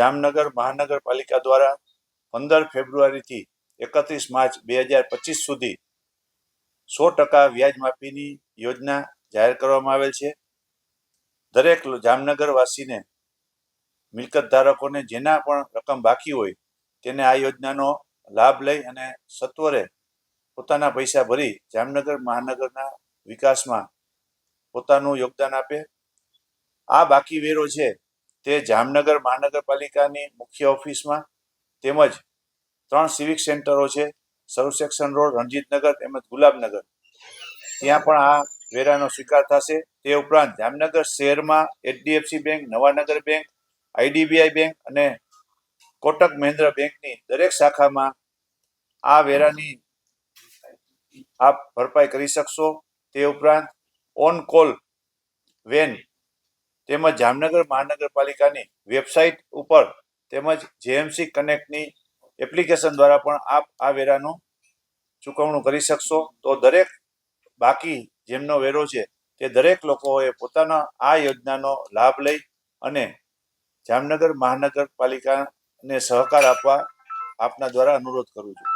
જામનગર મહાનગરપાલિકા દ્વારા પંદર ફેબ્રુઆરીથી એકત્રીસ માર્ચ બે હજાર પચીસ સુધી સો ટકા વ્યાજ માફીની યોજના જાહેર કરવામાં આવેલ છે. દરેક જામનગરવાસીને મિલકત ધારકોને જેના પણ રકમ બાકી હોય તેને આ યોજનાનો લાભ લઈ અને સત્વરે પોતાના પૈસા ભરી જામનગર મહાનગરના વિકાસમાં પોતાનું યોગદાન આપે. આ બાકી વેરો છે તે જામનગર મહાનગરપાલિકાની મુખ્ય ઓફિસમાં તેમજ ત્રણ સિવિક સેન્ટરો છે. સર્વ સેક્શન રોડ, રણજીતનગર તેમજ ગુલાબનગર. ત્યાં પણ આ વેરાનો સ્વીકાર થશે. તે ઉપરાંત જામનગર શહેરમાં HDFC bank, Nawanagar bank, IDBI bank અને કોટક મહેન્દ્ર બેંકની દરેક શાખામાં આ વેરાની આપ ભરપાઈ કરી શકશો. તે ઉપરાંત ઓન કોલ વેન તેમજ જામનગર મહાનગરપાલિકાની વેબસાઇટ ઉપર તેમજ જેએમસી કનેક્ટની એપ્લિકેશન દ્વારા પણ આપ આ વેરાનું ચૂકવણું કરી શકશો. તો દરેક બાકી જેમનો વેરો છે તે દરેક લોકોએ પોતાના આ યોજનાનો લાભ લઈ અને જામનગર મહાનગરપાલિકાને સહકાર આપવા આપના દ્વારા અનુરોધ કરું છું.